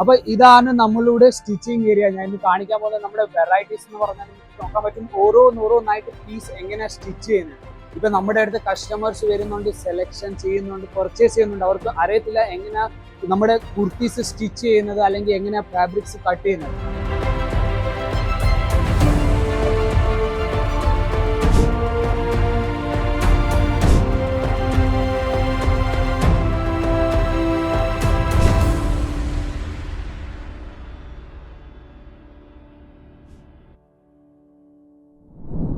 അപ്പൊ ഇതാണ് നമ്മളുടെ സ്റ്റിച്ചിങ് ഏരിയ. ഞാൻ ഇന്ന് കാണിക്കാൻ പോകുന്നത് നമ്മുടെ വെറൈറ്റീസ് എന്ന് പറഞ്ഞാൽ നോക്കാൻ പറ്റും. ഓരോന്നോരോന്നായിട്ട് പീസ് എങ്ങനെ സ്റ്റിച്ച് ചെയ്യുന്നത്. ഇപ്പൊ നമ്മുടെ അടുത്ത് കസ്റ്റമേഴ്സ് വരുന്നുണ്ട് സെലക്ഷൻ ചെയ്യുന്നുണ്ട് പർച്ചേസ് ചെയ്യുന്നുണ്ട്. അവർക്ക് അറിയത്തില്ല എങ്ങനെ നമ്മുടെ കുർത്തീസ് സ്റ്റിച്ച് ചെയ്യുന്നത് അല്ലെങ്കിൽ എങ്ങനെ ഫാബ്രിക്സ് കട്ട് ചെയ്യുന്നത്.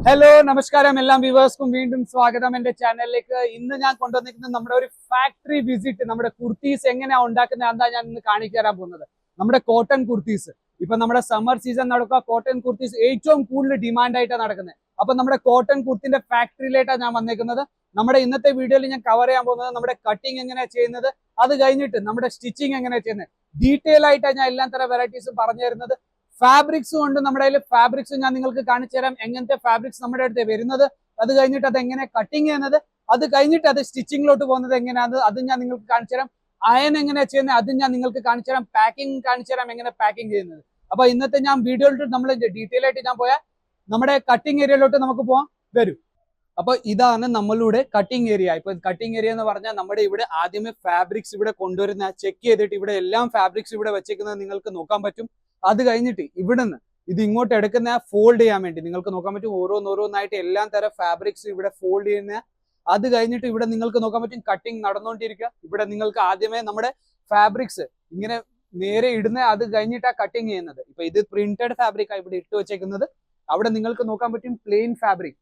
ഹലോ നമസ്കാരം എല്ലാ വ്യൂവേഴ്സ്ക്കും വീണ്ടും സ്വാഗതം എന്റെ ചാനലിലേക്ക്. ഇന്ന് ഞാൻ കൊണ്ടുവന്നിരിക്കുന്നത് നമ്മുടെ ഒരു ഫാക്ടറി വിസിറ്റ് നമ്മുടെ കുർത്തീസ് എങ്ങനെയാ ഉണ്ടാക്കുന്നത് എന്താ ഞാൻ ഇന്ന് കാണിച്ചു തരാൻ പോകുന്നത്. നമ്മുടെ കോട്ടൺ കുർത്തീസ്. ഇപ്പൊ നമ്മുടെ സമ്മർ സീസൺ നടക്കുക കോട്ടൺ കുർത്തീസ് ഏറ്റവും കൂടുതൽ ഡിമാൻഡ് ആയിട്ടാണ് നടക്കുന്നത്. അപ്പൊ നമ്മുടെ കോട്ടൺ കുർത്തിന്റെ ഫാക്ടറിയിലായിട്ടാണ് ഞാൻ വന്നേക്കുന്നത്. നമ്മുടെ ഇന്നത്തെ വീഡിയോയിൽ ഞാൻ കവർ ചെയ്യാൻ പോകുന്നത് നമ്മുടെ കട്ടിങ് എങ്ങനെയാണ് ചെയ്യുന്നത്. അത് കഴിഞ്ഞിട്ട് നമ്മുടെ സ്റ്റിച്ചിങ് എങ്ങനെയാണ് ചെയ്യുന്നത്. ഡീറ്റെയിൽ ആയിട്ടാണ് ഞാൻ എല്ലാ തരം വെറൈറ്റീസും പറഞ്ഞു തരുന്നത്. ഫാബ്രിക്സും ഉണ്ട് നമ്മുടെ കയ്യിൽ ഫാബ്രിക്സ് ഞാൻ നിങ്ങൾക്ക് കാണിച്ചു തരാം. എങ്ങനത്തെ ഫാബ്രിക്സ് നമ്മുടെ അടുത്ത് വരുന്നത് അത് കഴിഞ്ഞിട്ട് അത് എങ്ങനെ കട്ടിങ് ചെയ്യുന്നത് അത് കഴിഞ്ഞിട്ട് അത് സ്റ്റിച്ചിങ്ങിലോട്ട് പോകുന്നത് എങ്ങനെയാണ് അത് ഞാൻ നിങ്ങൾക്ക് കാണിച്ചു തരാം. അയൺ എങ്ങനെയാ ചെയ്യുന്നത് അത് ഞാൻ നിങ്ങൾക്ക് കാണിച്ചു തരാം. പാക്കിംഗ് കാണിച്ചു തരാം എങ്ങനെ പാക്കിംഗ് ചെയ്യുന്നത്. അപ്പൊ ഇന്നത്തെ ഞാൻ വീഡിയോയിലോട്ട് നമ്മൾ ഡീറ്റെയിൽ ആയിട്ട് ഞാൻ പോയാൽ നമ്മുടെ കട്ടിങ് ഏരിയയിലോട്ട് നമുക്ക് പോവാം വരും. അപ്പൊ ഇതാണ് നമ്മളുടെ കട്ടിങ് ഏരിയ ഇപ്പൊ കട്ടിങ് ഏരിയ എന്ന് പറഞ്ഞാൽ നമ്മുടെ ഇവിടെ ആദ്യമേ ഫാബ്രിക്സ് ഇവിടെ കൊണ്ടുവരുന്ന ചെക്ക് ചെയ്തിട്ട് ഇവിടെ എല്ലാം ഫാബ്രിക്സ് ഇവിടെ വെച്ചേക്കുന്നത് നിങ്ങൾക്ക് നോക്കാൻ പറ്റും. അത് കഴിഞ്ഞിട്ട് ഇവിടുന്ന് ഇത് ഇങ്ങോട്ട് എടുക്കുന്ന ഫോൾഡ് ചെയ്യാൻ വേണ്ടി നിങ്ങൾക്ക് നോക്കാൻ പറ്റും ഓരോന്നോരോന്നായിട്ട് എല്ലാം തരം ഫാബ്രിക്സ് ഇവിടെ ഫോൾഡ് ചെയ്യുന്ന അത് കഴിഞ്ഞിട്ട് ഇവിടെ നിങ്ങൾക്ക് നോക്കാൻ പറ്റും കട്ടിങ് നടന്നുകൊണ്ടിരിക്കുക ഇവിടെ നിങ്ങൾക്ക് ആദ്യമേ നമ്മുടെ ഫാബ്രിക്സ് ഇങ്ങനെ നേരെ ഇടുന്ന അത് കഴിഞ്ഞിട്ടാണ് കട്ടിങ് ചെയ്യുന്നത്. ഇപ്പൊ ഇത് പ്രിന്റഡ് ഫാബ്രിക് ഇവിടെ ഇട്ട് വെച്ചേക്കുന്നത്. അവിടെ നിങ്ങൾക്ക് നോക്കാൻ പറ്റും പ്ലെയിൻ ഫാബ്രിക്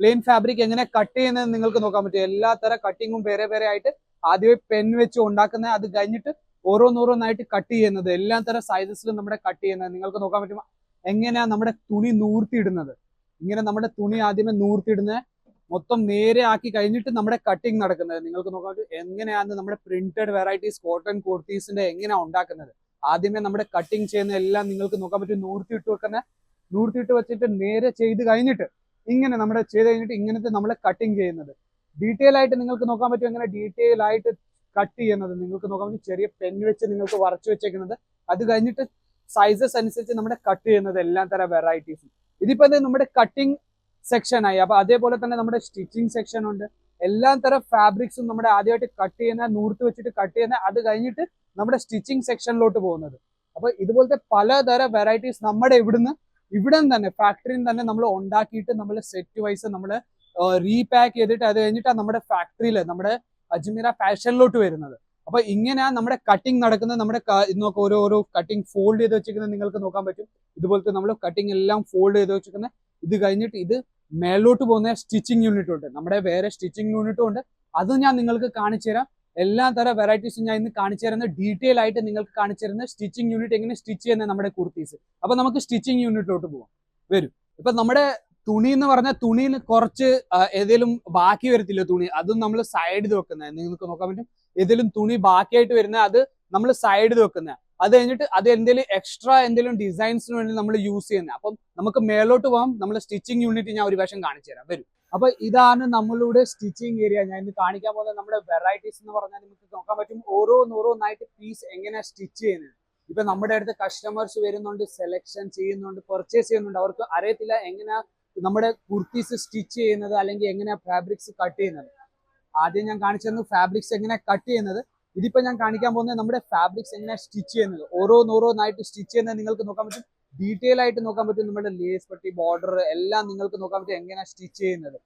പ്ലെയിൻ ഫാബ്രിക് എങ്ങനെ കട്ട് ചെയ്യുന്നത് നിങ്ങൾക്ക് നോക്കാൻ പറ്റും. എല്ലാ തരം കട്ടിങ്ങും വേറെ വേറെ ആയിട്ട് ആദ്യമേ പെൻ വെച്ച് ഉണ്ടാക്കുന്ന അത് കഴിഞ്ഞിട്ട് ഓരോന്നോരോന്നായിട്ട് കട്ട് ചെയ്യുന്നത്. എല്ലാ തരം സൈസസിലും നമ്മുടെ കട്ട് ചെയ്യുന്നത്. നിങ്ങൾക്ക് നോക്കാൻ പറ്റും എങ്ങനെയാ നമ്മുടെ തുണി നൂർത്തിയിടുന്നത്. ഇങ്ങനെ നമ്മുടെ തുണി ആദ്യമേ നൂർത്തിയിടുന്നത്. മൊത്തം നേരെ ആക്കി കഴിഞ്ഞിട്ട് നമ്മുടെ കട്ടിങ് നടക്കുന്നത്. നിങ്ങൾക്ക് നോക്കാൻ പറ്റും എങ്ങനെയാണ് നമ്മുടെ പ്രിന്റഡ് വെറൈറ്റീസ് കോട്ടൺ കുർത്തീസിന്റെ എങ്ങനെയാ ഉണ്ടാക്കുന്നത്. ആദ്യമേ നമ്മുടെ കട്ടിങ് ചെയ്യുന്ന എല്ലാം നിങ്ങൾക്ക് നോക്കാൻ പറ്റും. നൂർത്തിയിട്ട് വെക്കുന്ന നൂർത്തിയിട്ട് വെച്ചിട്ട് നേരെ ചെയ്ത് കഴിഞ്ഞിട്ട് ഇങ്ങനെ നമ്മുടെ ചെയ്ത് കഴിഞ്ഞിട്ട് ഇങ്ങനത്തെ നമ്മൾ കട്ടിങ് ചെയ്യുന്നത്. ഡീറ്റെയിൽ ആയിട്ട് നിങ്ങൾക്ക് നോക്കാൻ പറ്റും എങ്ങനെ ഡീറ്റെയിൽ ആയിട്ട് കട്ട് ചെയ്യുന്നത്. നിങ്ങൾക്ക് പറ്റും ചെറിയ പെൻ വെച്ച് നിങ്ങൾക്ക് വരച്ചു വെച്ചേക്കുന്നത്. അത് കഴിഞ്ഞിട്ട് സൈസസ് അനുസരിച്ച് നമ്മുടെ കട്ട് ചെയ്യുന്നത് എല്ലാ തരം വെറൈറ്റീസും ഇതിപ്പോ ഇത് നമ്മുടെ കട്ടിങ് സെക്ഷൻ ആയി. അപ്പൊ അതേപോലെ തന്നെ നമ്മുടെ സ്റ്റിച്ചിങ് സെക്ഷൻ ഉണ്ട്. എല്ലാ തരം ഫാബ്രിക്സും നമ്മുടെ ആദ്യമായിട്ട് കട്ട് ചെയ്യുന്ന നൂർത്ത് വെച്ചിട്ട് കട്ട് ചെയ്യുന്ന അത് കഴിഞ്ഞിട്ട് നമ്മുടെ സ്റ്റിച്ചിങ് സെക്ഷനിലോട്ട് പോകുന്നത്. അപ്പൊ ഇതുപോലത്തെ പലതരം വെറൈറ്റീസ് നമ്മുടെ ഇവിടുന്ന് ഇവിടെ തന്നെ ഫാക്ടറിയിൽ തന്നെ നമ്മൾ ഉണ്ടാക്കിയിട്ട് നമ്മൾ സെറ്റ് വൈസ് നമ്മൾ റീപാക്ക് ചെയ്തിട്ട് അത് കഴിഞ്ഞിട്ട് നമ്മുടെ ഫാക്ടറിയിൽ നമ്മുടെ അജ്മീറ ഫാഷനിലോട്ട് വരുന്നത്. അപ്പൊ ഇങ്ങനെയാ നമ്മുടെ കട്ടിങ് നടക്കുന്നത് നമ്മുടെ നോക്കാം ഓരോ ഓരോ കട്ടിങ് ഫോൾഡ് ചെയ്ത് വെച്ചിരിക്കുന്നത് നിങ്ങൾക്ക് നോക്കാൻ പറ്റും. ഇതുപോലത്തെ നമ്മൾ കട്ടിങ് എല്ലാം ഫോൾഡ് ചെയ്ത് വെച്ചിരിക്കുന്നത്. ഇത് കഴിഞ്ഞിട്ട് ഇത് മേലോട്ട് പോകുന്ന സ്റ്റിച്ചിങ് യൂണിറ്റ് ഉണ്ട്. നമ്മുടെ വേറെ സ്റ്റിച്ചിങ് യൂണിറ്റും ഉണ്ട്. അത് ഞാൻ നിങ്ങൾക്ക് കാണിച്ചു തരാം. എല്ലാ തരം വെറൈറ്റീസും ഞാൻ ഇന്ന് കാണിച്ചു തരുന്ന ഡീറ്റെയിൽ ആയിട്ട് നിങ്ങൾക്ക് കാണിച്ചു തരുന്ന സ്റ്റിച്ചിങ് യൂണിറ്റ് എങ്ങനെ സ്റ്റിച്ച് ചെയ്യുന്നത് നമ്മുടെ കുർത്തീസ്. അപ്പൊ നമുക്ക് സ്റ്റിച്ചിങ് യൂണിറ്റിലോട്ട് പോവാം. വരും. ഇപ്പൊ നമ്മുടെ തുണി എന്ന് പറഞ്ഞാൽ തുണിയിൽ കുറച്ച് ഏതെങ്കിലും ബാക്കി വരത്തില്ല തുണി? അതും നമ്മൾ സൈഡിൽ വെക്കുന്നത് നിങ്ങൾക്ക് നോക്കാൻ പറ്റും. ഏതെങ്കിലും തുണി ബാക്കിയായിട്ട് വരുന്ന അത് നമ്മൾ സൈഡിൽ വെക്കുന്നത് അത് കഴിഞ്ഞിട്ട് അത് എന്തെങ്കിലും എക്സ്ട്രാ എന്തെങ്കിലും ഡിസൈൻസിന് വേണ്ടി നമ്മൾ യൂസ് ചെയ്യുന്നത് അപ്പം നമുക്ക് മേലോട്ട് പോകാം നമ്മൾ സ്റ്റിച്ചിങ് യൂണിറ്റ് ഞാൻ ഒരു വശം കാണിച്ചു തരാം. വരും. അപ്പൊ ഇതാണ് നമ്മളുടെ സ്റ്റിച്ചിങ് ഏരിയ ഞാൻ ഇന്ന് കാണിക്കാൻ പോകുന്നത് നമ്മുടെ വെറൈറ്റീസ് എന്ന് പറഞ്ഞാൽ നിങ്ങൾക്ക് നോക്കാൻ പറ്റും. ഓരോന്നോരോന്നായിട്ട് പീസ് എങ്ങനെ സ്റ്റിച്ച് ചെയ്യുന്നത് ഇപ്പൊ നമ്മുടെ അടുത്ത് കസ്റ്റമേഴ്സ് വരുന്നുണ്ട് സെലക്ഷൻ ചെയ്യുന്നുണ്ട് പർച്ചേസ് ചെയ്യുന്നുണ്ട്. അവർക്ക് അറിയത്തില്ല എങ്ങനെ നമ്മുടെ കുർത്തീസ് സ്റ്റിച്ച് ചെയ്യുന്നത് അല്ലെങ്കിൽ എങ്ങനെ ഫാബ്രിക്സ് കട്ട് ചെയ്യുന്നത്. ആദ്യം ഞാൻ കാണിച്ചു തന്നു ഫാബ്രിക്സ് എങ്ങനെ കട്ട് ചെയ്യുന്നത്. ഇതിപ്പോ ഞാൻ കാണിക്കാൻ പോകുന്നത് നമ്മുടെ ഫാബ്രിക്സ് എങ്ങനെ സ്റ്റിച്ച് ചെയ്യുന്നത്. ഓരോന്നോരോന്നായിട്ട് സ്റ്റിച്ച് ചെയ്യുന്നത് നിങ്ങൾക്ക് നോക്കാൻ പറ്റും. ഡീറ്റെയിൽ ആയിട്ട് നോക്കാൻ പറ്റും. നമ്മുടെ ലേസ് പട്ടി ബോർഡർ എല്ലാം നിങ്ങൾക്ക് നോക്കാൻ പറ്റും എങ്ങനെ സ്റ്റിച്ച് ചെയ്യുന്നത്.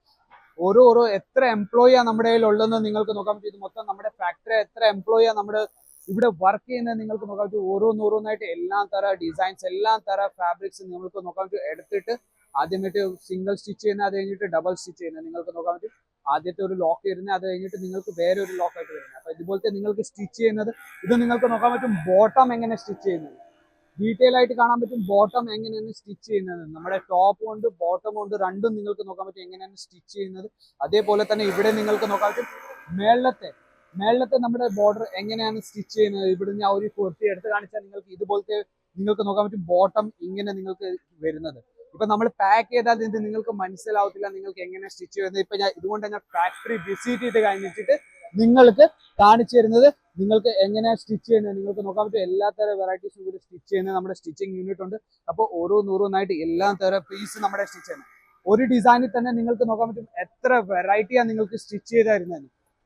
ഓരോ ഓരോ എത്ര എംപ്ലോയിയാ നമ്മുടെ കയ്യിൽ ഉള്ളതെന്ന് നിങ്ങൾക്ക് നോക്കാൻ പറ്റും. ഇത് മൊത്തം നമ്മുടെ ഫാക്ടറി എത്ര എംപ്ലോയിയാ നമ്മുടെ ഇവിടെ വർക്ക് ചെയ്യുന്നത് നിങ്ങൾക്ക് നോക്കാൻ പറ്റും. ഓരോന്നോരോന്നായിട്ട് എല്ലാ തര ഡിസൈൻസ് എല്ലാ തര ഫാബ്രിക്സ് നിങ്ങൾക്ക് നോക്കാൻ പറ്റും. എടുത്തിട്ട് ആദ്യമായിട്ട് സിംഗിൾ സ്റ്റിച്ച് ചെയ്യുന്ന അത് കഴിഞ്ഞിട്ട് ഡബിൾ സ്റ്റിച്ച് ചെയ്യുന്നത് നിങ്ങൾക്ക് നോക്കാൻ പറ്റും. ആദ്യത്തെ ഒരു ലോക്ക് വരുന്നത് അത് കഴിഞ്ഞിട്ട് നിങ്ങൾക്ക് വേറെ ഒരു ലോക്ക് ആയിട്ട് വരുന്നത്. അപ്പൊ ഇതുപോലത്തെ നിങ്ങൾക്ക് സ്റ്റിച്ച് ചെയ്യുന്നത് ഇത് നിങ്ങൾക്ക് നോക്കാൻ പറ്റും ബോട്ടം എങ്ങനെ സ്റ്റിച്ച് ചെയ്യുന്നത്. ഡീറ്റെയിൽ ആയിട്ട് കാണാൻ പറ്റും ബോട്ടം എങ്ങനെയാണ് സ്റ്റിച്ച് ചെയ്യുന്നത്. നമ്മുടെ ടോപ്പ് കൊണ്ട് ബോട്ടം കൊണ്ട് രണ്ടും നിങ്ങൾക്ക് നോക്കാൻ പറ്റും എങ്ങനെയാണ് സ്റ്റിച്ച് ചെയ്യുന്നത്. അതേപോലെ തന്നെ ഇവിടെ നിങ്ങൾക്ക് നോക്കാൻ പറ്റും മേളത്തെ. മേളത്തെ നമ്മുടെ ബോർഡർ എങ്ങനെയാണ് സ്റ്റിച്ച് ചെയ്യുന്നത്. ഇവിടെ ഞാൻ ഒരു കുർത്തി എടുത്ത് കാണിച്ചാൽ നിങ്ങൾക്ക് ഇതുപോലത്തെ നിങ്ങൾക്ക് നോക്കാൻ പറ്റും ബോട്ടം ഇങ്ങനെ നിങ്ങൾക്ക് വരുന്നത്. ഇപ്പൊ നമ്മൾ പാക്ക് ചെയ്താൽ ഇത് നിങ്ങൾക്ക് മനസ്സിലാവത്തില്ല നിങ്ങൾക്ക് എങ്ങനെ സ്റ്റിച്ച് ചെയ്യുന്നത്. ഇപ്പൊ ഞാൻ ഇതുകൊണ്ട് ഞാൻ ഫാക്ടറി വിസിറ്റ് ചെയ്ത് കഴിഞ്ഞിട്ട് നിങ്ങൾക്ക് കാണിച്ചു തരുന്നത് നിങ്ങൾക്ക് എങ്ങനെ സ്റ്റിച്ച് ചെയ്യുന്നത്. നിങ്ങൾക്ക് നോക്കാൻ പറ്റും എല്ലാ തരം വെറൈറ്റീസും കൂടി സ്റ്റിച്ച് ചെയ്യുന്നത് നമ്മുടെ സ്റ്റിച്ചിങ് യൂണിറ്റ് ഉണ്ട്. അപ്പോൾ ഓരോന്നോരോന്നായിട്ട് എല്ലാ തരം പീസ് നമ്മുടെ സ്റ്റിച്ച് ചെയ്യുന്നത്. ഒരു ഡിസൈനിൽ തന്നെ നിങ്ങൾക്ക് നോക്കാൻ പറ്റും എത്ര വെറൈറ്റിയാണ് നിങ്ങൾക്ക് സ്റ്റിച്ച് ചെയ്ത്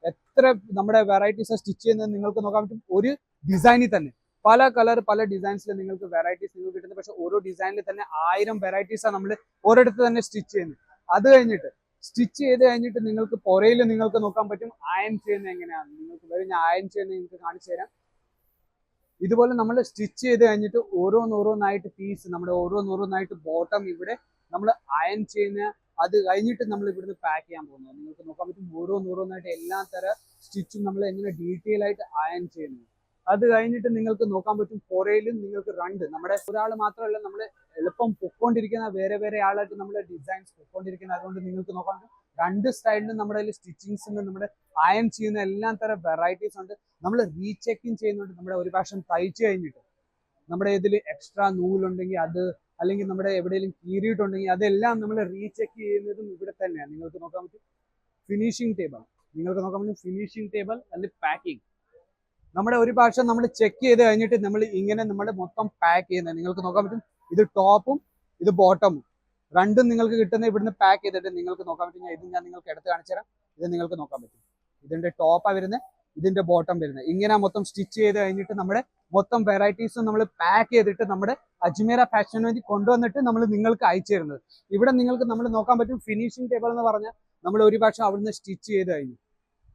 എത്ര നമ്മുടെ വെറൈറ്റീസ് സ്റ്റിച്ച് ചെയ്യുന്നത് നിങ്ങൾക്ക് നോക്കാൻ പറ്റും ഒരു ഡിസൈനിൽ തന്നെ. പല കളർ പല ഡിസൈൻസിൽ നിങ്ങൾക്ക് വെറൈറ്റീസ് നിങ്ങൾക്ക് കിട്ടുന്നത്. പക്ഷെ ഓരോ ഡിസൈനിൽ തന്നെ ആയിരം വെറൈറ്റീസാണ് നമ്മൾ ഒരിടത്ത് തന്നെ സ്റ്റിച്ച് ചെയ്യുന്നത്. അത് കഴിഞ്ഞിട്ട് സ്റ്റിച്ച് ചെയ്ത് കഴിഞ്ഞിട്ട് നിങ്ങൾക്ക് പുറയിൽ നിങ്ങൾക്ക് നോക്കാൻ പറ്റും അയൺ ചെയ്യുന്നത് എങ്ങനെയാണ്. നിങ്ങൾക്ക് വരും ഞാൻ അയൺ ചെയ്യുന്നത് നിങ്ങൾക്ക് കാണിച്ചു തരാം. ഇതുപോലെ നമ്മൾ സ്റ്റിച്ച് ചെയ്ത് കഴിഞ്ഞിട്ട് ഓരോന്നോരോന്നായിട്ട് പീസ് നമ്മുടെ ഓരോന്നോരോന്നായിട്ട് ബോട്ടം ഇവിടെ നമ്മൾ അയൺ ചെയ്യുന്ന അത് കഴിഞ്ഞിട്ട് നമ്മൾ ഇവിടുന്ന് പാക്ക് ചെയ്യാൻ പോകുന്നത്. നിങ്ങൾക്ക് നോക്കാൻ പറ്റും ഓരോന്നോരോന്നായിട്ട് എല്ലാ തരം സ്റ്റിച്ചും നമ്മൾ എങ്ങനെ ഡീറ്റെയിൽ ആയിട്ട് അയൺ ചെയ്യുന്നത് അത് കഴിഞ്ഞിട്ട് നിങ്ങൾക്ക് നോക്കാൻ പറ്റും പുറയിലും നിങ്ങൾക്ക് രണ്ട് നമ്മുടെ ഒരാൾ മാത്രമല്ല നമ്മൾ എളുപ്പം പൊക്കോണ്ടിരിക്കുന്ന വേറെ വേറെ ആളായിട്ട് നമ്മൾ ഡിസൈൻസ് പൊക്കോണ്ടിരിക്കുന്നത്. അതുകൊണ്ട് നിങ്ങൾക്ക് നോക്കാൻ പറ്റും. രണ്ട് സ്റ്റൈലിലും നമ്മുടെ കയ്യിൽ സ്റ്റിച്ചിങ്സ് ഉണ്ട് നമ്മുടെ അയൺ ചെയ്യുന്ന എല്ലാം തരം വെറൈറ്റീസ് ഉണ്ട്. നമ്മൾ റീചെക്കിങ് ചെയ്യുന്നുണ്ട്. നമ്മുടെ ഒരു പ്രാവശ്യം തയ്ച്ചു കഴിഞ്ഞിട്ട്. നമ്മുടെ ഇതിൽ എക്സ്ട്രാ നൂലുണ്ടെങ്കിൽ അത് അല്ലെങ്കിൽ നമ്മുടെ എവിടെയെങ്കിലും കീറിയിട്ടുണ്ടെങ്കിൽ അതെല്ലാം നമ്മൾ റീചെക്ക് ചെയ്യുന്നതും ഇവിടെ തന്നെയാണ് നിങ്ങൾക്ക് നോക്കാൻ പറ്റും. ഫിനിഷിംഗ് ടേബിൾ നിങ്ങൾക്ക് നോക്കാൻ പറ്റും ഫിനിഷിംഗ് ടേബിൾ അല്ലെങ്കിൽ പാക്കിംഗ് നമ്മുടെ ഒരു പ്രാവശ്യം നമ്മൾ ചെക്ക് ചെയ്ത് കഴിഞ്ഞിട്ട് നമ്മൾ ഇങ്ങനെ നമ്മൾ മൊത്തം പാക്ക് ചെയ്യുന്നത്. നിങ്ങൾക്ക് നോക്കാൻ പറ്റും ഇത് ടോപ്പും ഇത് ബോട്ടമും രണ്ടും നിങ്ങൾക്ക് കിട്ടുന്ന ഇവിടുന്ന് പാക്ക് ചെയ്തിട്ട് നിങ്ങൾക്ക് നോക്കാൻ പറ്റും. ഇത് ഞാൻ നിങ്ങൾക്ക് എടുത്ത് കാണിച്ചു തരാം. ഇത് നിങ്ങൾക്ക് നോക്കാൻ പറ്റും. ഇതിന്റെ ടോപ്പാണ് വരുന്നത് ഇതിന്റെ ബോട്ടം വരുന്നത്. ഇങ്ങനെ മൊത്തം സ്റ്റിച്ച് ചെയ്ത് കഴിഞ്ഞിട്ട് നമ്മുടെ മൊത്തം വെറൈറ്റീസും നമ്മൾ പാക്ക് ചെയ്തിട്ട് നമ്മുടെ അജ്മീര ഫാഷന് വേണ്ടി കൊണ്ടുവന്നിട്ട് നമ്മൾ നിങ്ങൾക്ക് അയച്ചു ഇവിടെ നിങ്ങൾക്ക് നമ്മൾ നോക്കാൻ പറ്റും ഫിനിഷിംഗ് ടേബിൾ എന്ന് പറഞ്ഞാൽ നമ്മൾ ഒരു പക്ഷേ അവിടുന്ന് സ്റ്റിച്ച് ചെയ്ത് കഴിഞ്ഞു.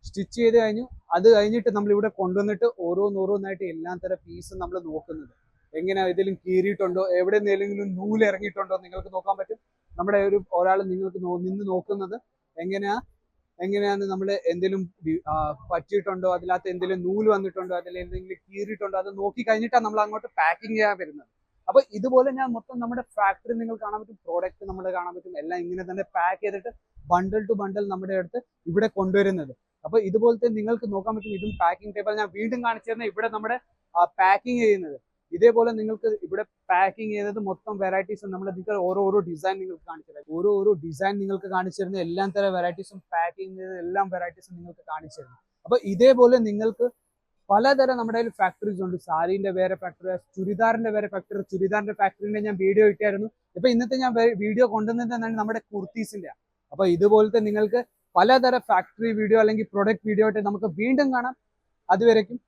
സ്റ്റിച്ച് ചെയ്ത് കഴിഞ്ഞു. അത് കഴിഞ്ഞിട്ട് നമ്മൾ ഇവിടെ കൊണ്ടുവന്നിട്ട് ഓരോന്നോരോന്നായിട്ട് എല്ലാ തരം പീസും നമ്മൾ നോക്കുന്നത്. എങ്ങനെ ഇതിലും കീറിയിട്ടുണ്ടോ എവിടെ നിന്നെങ്കിലും നൂൽ ഇറങ്ങിയിട്ടുണ്ടോ നിങ്ങൾക്ക് നോക്കാൻ പറ്റും. നമ്മുടെ ഒരു ഒരാൾ നിങ്ങൾക്ക് നിന്ന് നോക്കുന്നത് എങ്ങനെയാ എങ്ങനെയാണ് നമ്മൾ എന്തെങ്കിലും പറ്റിയിട്ടുണ്ടോ അതിനകത്ത് എന്തെങ്കിലും നൂൽ വന്നിട്ടുണ്ടോ അതിൽ എന്തെങ്കിലും കീറിയിട്ടുണ്ടോ അത് നോക്കി കഴിഞ്ഞിട്ടാണ് നമ്മൾ അങ്ങോട്ട് പാക്കിംഗ് ചെയ്യാൻ വരുന്നത്. അപ്പൊ ഇതുപോലെ ഞാൻ മൊത്തം നമ്മുടെ ഫാക്ടറി നിങ്ങൾ കാണാൻ പറ്റും പ്രോഡക്റ്റ് നമ്മൾ കാണാൻ പറ്റും എല്ലാം ഇങ്ങനെ തന്നെ പാക്ക് ചെയ്തിട്ട് ബണ്ടിൽ ടു ബണ്ടിൽ നമ്മുടെ അടുത്ത് ഇവിടെ കൊണ്ടുവരുന്നത്. അപ്പൊ ഇതുപോലത്തെ നിങ്ങൾക്ക് നോക്കാൻ പറ്റും ഇതും പാക്കിംഗ് ടേബിൾ ഞാൻ വീണ്ടും കാണിച്ചു തരുന്നത് ഇവിടെ നമ്മുടെ പാക്കിംഗ് ചെയ്യുന്നത്. ഇതേപോലെ നിങ്ങൾക്ക് ഇവിടെ പാക്കിംഗ് ചെയ്തത് മൊത്തം വെറൈറ്റീസ് നമ്മൾ നിങ്ങൾക്ക് ഓരോ ഓരോ ഡിസൈൻ നിങ്ങൾക്ക് കാണിച്ചു തരാം. ഓരോ ഓരോ ഡിസൈൻ നിങ്ങൾക്ക് കാണിച്ചു തരുന്ന എല്ലാ തരം വെറൈറ്റീസും പാക്കിംഗ് ചെയ്ത എല്ലാം വെറൈറ്റീസും നിങ്ങൾക്ക് കാണിച്ചു തരുന്നു. അപ്പൊ ഇതേപോലെ നിങ്ങൾക്ക് പലതരം നമ്മുടെ കയ്യിൽ ഫാക്ടറീസ് ഉണ്ട്. സാരീന്റെ വേറെ ഫാക്ടറി ചുരിദാറിന്റെ വേറെ ഫാക്ടറി ചുരിദാറിന്റെ ഫാക്ടറിന്റെ ഞാൻ വീഡിയോ ഇട്ടായിരുന്നു ഇപ്പൊ ഇന്നത്തെ ഞാൻ വീഡിയോ കൊണ്ടുവന്നത് എന്താണ്? നമ്മുടെ കുർത്തീസിന്റെ അപ്പൊ ഇതുപോലത്തെ നിങ്ങൾക്ക് പലതരം ഫാക്ടറി വീഡിയോ അല്ലെങ്കിൽ പ്രൊഡക്റ്റ് വീഡിയോ ആയിട്ട് നമുക്ക് വീണ്ടും കാണാം. അതുവരേക്കും